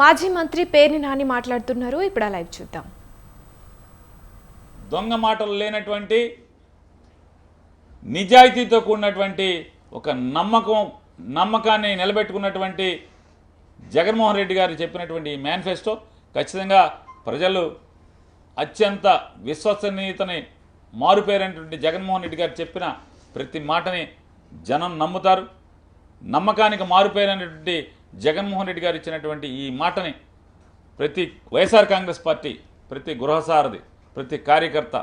మాజీ మంత్రి పేర్ని నాని మాట్లాడుతున్నారు. ఇప్పుడు ఆ లైవ్ చూద్దాం. దొంగ మాటలు లేనటువంటి నిజాయితీతో కూడినటువంటి ఒక నమ్మకం నమ్మకాన్ని నిలబెట్టుకున్నటువంటి జగన్మోహన్ రెడ్డి గారు చెప్పినటువంటి ఈ మేనిఫెస్టో ఖచ్చితంగా ప్రజలు అత్యంత విశ్వసనీయతని మారుపేరైనటువంటి జగన్మోహన్ రెడ్డి గారు చెప్పిన ప్రతి మాటని జనం నమ్ముతారు. నమ్మకానికి మారుపేరైనటువంటి జగన్మోహన్ రెడ్డి గారు ఇచ్చినటువంటి ఈ మాటని ప్రతి వైఎస్ఆర్ కాంగ్రెస్ పార్టీ ప్రతి గృహసారథి ప్రతి కార్యకర్త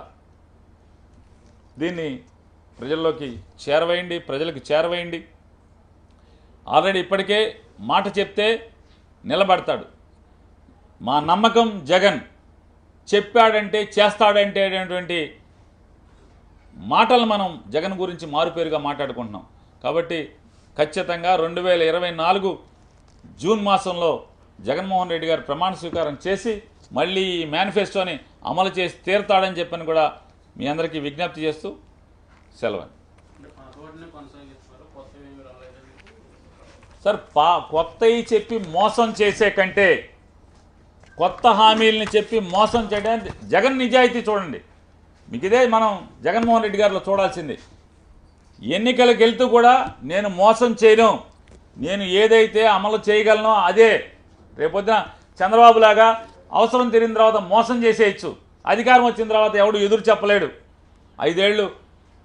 దీన్ని ప్రజల్లోకి చేరవేయండి ప్రజలకు చేరవేయండి. ఆల్రెడీ ఇప్పటికే మాట చెప్తే నిలబడతాడు. మా నమ్మకం జగన్ చెప్పాడంటే చేస్తాడంటే అనేటువంటి మాటలు మనం జగన్ గురించి మారుపేరుగా మాట్లాడుకుంటున్నాం. కాబట్టి ఖచ్చితంగా రెండు వేల ఇరవై నాలుగు జూన్ మాసంలో జగన్మోహన్ రెడ్డి గారు ప్రమాణ స్వీకారం చేసి మళ్ళీ ఈ మేనిఫెస్టోని అమలు చేసి తీరుతాడని చెప్పని కూడా మీ అందరికీ విజ్ఞప్తి చేస్తూ సెలవు సార్ పా కొత్తవి చెప్పి మోసం చేసే కంటే కొత్త హామీలని చెప్పి మోసం చేయడానికి జగన్ నిజాయితీ చూడండి. మీకు ఇదే మనం జగన్మోహన్ రెడ్డి గారిలో చూడాల్సింది. ఎన్నికలు గెలుతూ కూడా నేను మోసం చేయను. నేను ఏదైతే అమలు చేయగలనో అదే. రేపొద్దున చంద్రబాబు లాగా అవసరం తిరిగిన తర్వాత మోసం చేసేయచ్చు. అధికారం వచ్చిన తర్వాత ఎవడు ఎదురు చెప్పలేడు. ఐదేళ్ళు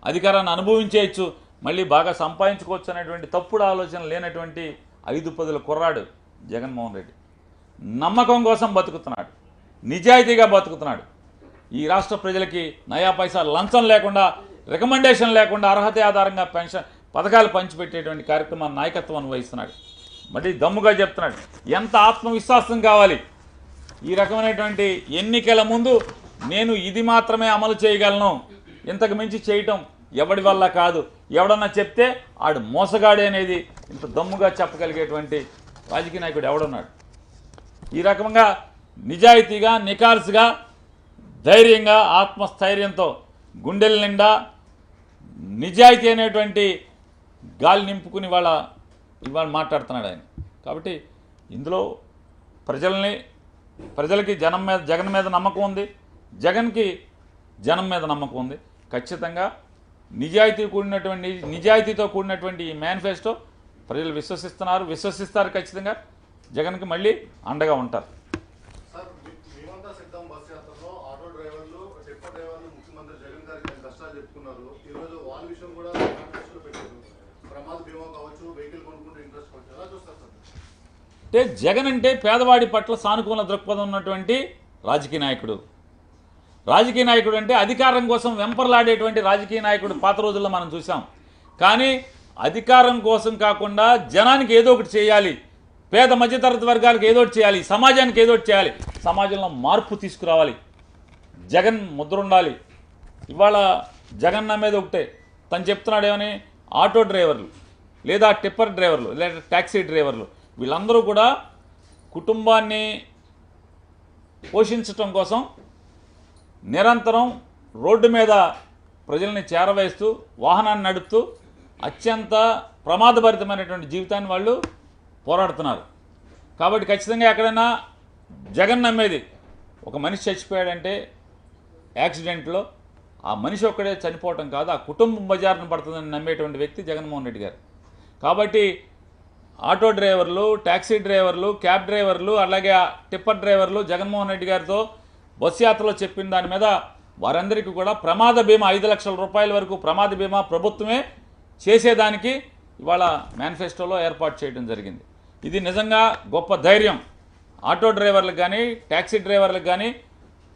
అధికారాన్ని అనుభవించేయచ్చు. మళ్ళీ బాగా సంపాదించుకోవచ్చు అనేటువంటి తప్పుడు ఆలోచన లేనటువంటి ఐదు పదుల కుర్రాడు జగన్మోహన్ రెడ్డి. నమ్మకం కోసం బతుకుతున్నాడు. నిజాయితీగా బతుకుతున్నాడు. ఈ రాష్ట్ర ప్రజలకి నయా పైసా లంచం లేకుండా రికమెండేషన్ లేకుండా అర్హత ఆధారంగా పెన్షన్ పథకాలు పంచిపెట్టేటువంటి కార్యక్రమాన్ని నాయకత్వాన్ని వహిస్తున్నాడు మరి దమ్ముగా చెప్తున్నాడు ఎంత ఆత్మవిశ్వాసం కావాలి? ఈ రకమైనటువంటి ఎన్నికల ముందు నేను ఇది మాత్రమే అమలు చేయగలను. ఇంతకు మించి చేయటం ఎవడి వల్ల కాదు. ఎవడన్నా చెప్తే ఆడు మోసగాడే అనేది ఇంత దమ్ముగా చెప్పగలిగేటువంటి రాజకీయ నాయకుడు ఎవడున్నాడు? ఈ రకంగా నిజాయితీగా నికాల్స్గా ధైర్యంగా ఆత్మస్థైర్యంతో గుండెల నిండా నిజాయితీ అనేటువంటి గాలి నింపుకుని వాళ్ళ ఇవాళ మాట్లాడుతున్నాడు ఆయన. కాబట్టి ఇందులో ప్రజల్ని ప్రజలకి జనం మీద జగన్ మీద నమ్మకం ఉంది. జగన్కి జనం మీద నమ్మకం ఉంది. ఖచ్చితంగా నిజాయితీ కూడినటువంటి నిజాయితీతో కూడినటువంటి ఈ మేనిఫెస్టో ప్రజలు విశ్వసిస్తున్నారు. విశ్వసిస్తారు ఖచ్చితంగా. జగన్కి మళ్ళీ అండగా ఉంటారు సార్ మీ- మేమంతా సిద్ధం బస్ యాత్రలో ఆటో డ్రైవర్లు టిప్పర్ డ్రైవర్లు ముఖ్యమంత్రి జగన్ గారికి ఆయన కష్టాలు చెప్పుకున్నారు ఈ రోజు వాళ్ళ విషయం కూడా మేనిఫెస్టోలో పెట్టారు ప్రమాద బీమా కావచ్చు వెహికల్ కొనుక్కుంటే ఇంట్రెస్ట్ కావచ్చు ఎలా చూస్తారు సార్ అంటే జగన్ అంటే పేదవాడి పట్ల సానుకూల దృక్పథం ఉన్నటువంటి రాజకీయ నాయకుడు. రాజకీయ నాయకుడు అంటే అధికారం కోసం వెంపర్లాడేటువంటి రాజకీయ నాయకుడు పాత రోజుల్లో మనం చూసాం. కానీ అధికారం కోసం కాకుండా జనానికి ఏదో ఒకటి చేయాలి. పేద మధ్యతరగతి వర్గాలకు ఏదో ఒకటి చేయాలి. సమాజానికి ఏదో ఒకటి చేయాలి. సమాజంలో మార్పు తీసుకురావాలి. జగన్ ముద్ర ఉండాలి ఇవాళ జగన్ నమ్మేది ఒకటే. తను చెప్తున్నాడు ఏమని ఆటో డ్రైవర్లు లేదా టిప్పర్ డ్రైవర్లు లేదా ట్యాక్సీ డ్రైవర్లు వీళ్ళందరూ కూడా కుటుంబాన్ని పోషించటం కోసం నిరంతరం రోడ్డు మీద ప్రజల్ని చేరవేస్తూ వాహనాన్ని నడుపుతూ అత్యంత ప్రమాదభరితమైనటువంటి జీవితాన్ని వాళ్ళు పోరాడుతున్నారు. కాబట్టి ఖచ్చితంగా ఎక్కడైనా జగన్ నమ్మేది ఒక మనిషి చచ్చిపోయాడంటే యాక్సిడెంట్లో ఆ మనిషి ఒక్కడే చనిపోవటం కాదు ఆ కుటుంబం బజారును పడుతుందని నమ్మేటువంటి వ్యక్తి జగన్మోహన్ రెడ్డి గారు. కాబట్టి ఆటో డ్రైవర్లు ట్యాక్సీ డ్రైవర్లు క్యాబ్ డ్రైవర్లు అలాగే టిప్పర్ డ్రైవర్లు జగన్మోహన్ రెడ్డి గారితో బస్సు యాత్రలో చెప్పిన దాని మీద వారందరికీ కూడా ప్రమాద బీమా ఐదు లక్షల రూపాయల వరకు ప్రమాద బీమా ప్రభుత్వమే చేసేదానికి ఇవాళ మేనిఫెస్టోలో ఏర్పాటు చేయడం జరిగింది. ఇది నిజంగా గొప్ప ధైర్యం. ఆటో డ్రైవర్లకు కానీ ట్యాక్సీ డ్రైవర్లకు కానీ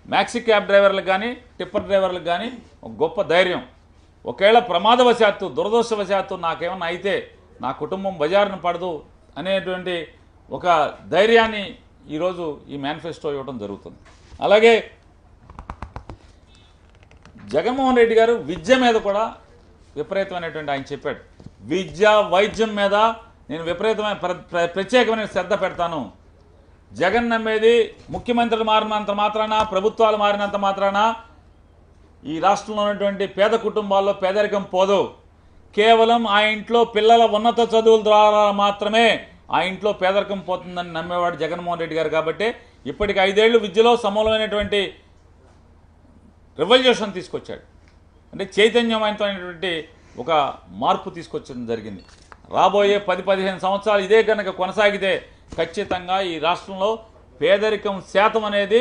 మ్యాక్సీ క్యాబ్ డ్రైవర్లకు కానీ టిప్పర్ డ్రైవర్లకు కానీ ఒక గొప్ప ధైర్యం. ఒకవేళ ప్రమాదవశాత్తు దురదృష్టవశాత్తు నాకేమన్నా అయితే నా కుటుంబం బజారును పడదు అనేటువంటి ఒక ధైర్యాన్ని ఈరోజు ఈ మేనిఫెస్టో ఇవ్వడం జరుగుతుంది. అలాగే జగన్మోహన్ రెడ్డి గారు విద్య మీద కూడా విపరీతమైనటువంటి ఆయన చెప్పాడు. విద్య వైద్యం మీద నేను విపరీతమైన ప్ర- ప్రత్యేకమైన శ్రద్ధ పెడతాను. జగన్ నమ్మేది ముఖ్యమంత్రులు మారినంత మాత్రాన ప్రభుత్వాలు మారినంత మాత్రాన? ఈ రాష్ట్రంలో ఉన్నటువంటి పేద కుటుంబాల్లో పేదరికం పోదు. కేవలం ఆ ఇంట్లో పిల్లల ఉన్నత చదువుల ద్వారా మాత్రమే ఆ ఇంట్లో పేదరికం పోతుందని నమ్మేవాడు జగన్మోహన్ రెడ్డి గారు కాబట్టి ఇప్పటికి ఐదేళ్ళు విద్యలో సమూలమైనటువంటి రివల్యూషన్ తీసుకొచ్చాడు. అంటే చైతన్యమైనటువంటి ఒక మార్పు తీసుకొచ్చడం జరిగింది. రాబోయే పది పదిహేను సంవత్సరాలు ఇదే కనుక కొనసాగితే ఖచ్చితంగా ఈ రాష్ట్రంలో పేదరికం శాతం అనేది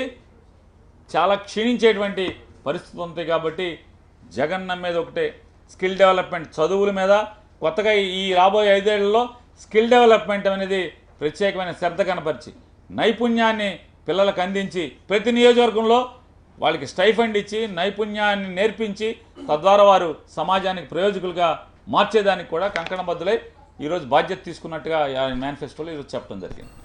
చాలా క్షీణించేటువంటి పరిస్థితి ఉంది కాబట్టి జగన్ నమ్మేది ఒకటే. స్కిల్ డెవలప్మెంట్ చదువుల మీద కొత్తగా ఈ రాబోయే ఐదేళ్ళలో స్కిల్ డెవలప్మెంట్ అనేది ప్రత్యేకమైన శ్రద్ధ కనపరిచి నైపుణ్యాన్ని పిల్లలకు అందించి ప్రతి నియోజకవర్గంలో వాళ్ళకి స్టైఫండ్ ఇచ్చి నైపుణ్యాన్ని నేర్పించి తద్వారా వారు సమాజానికి ప్రయోజకులుగా మార్చేదానికి కూడా కంకణబద్దులై ఈరోజు బాధ్యత తీసుకున్నట్టుగా మేనిఫెస్టోలో ఈరోజు చెప్పడం జరిగింది.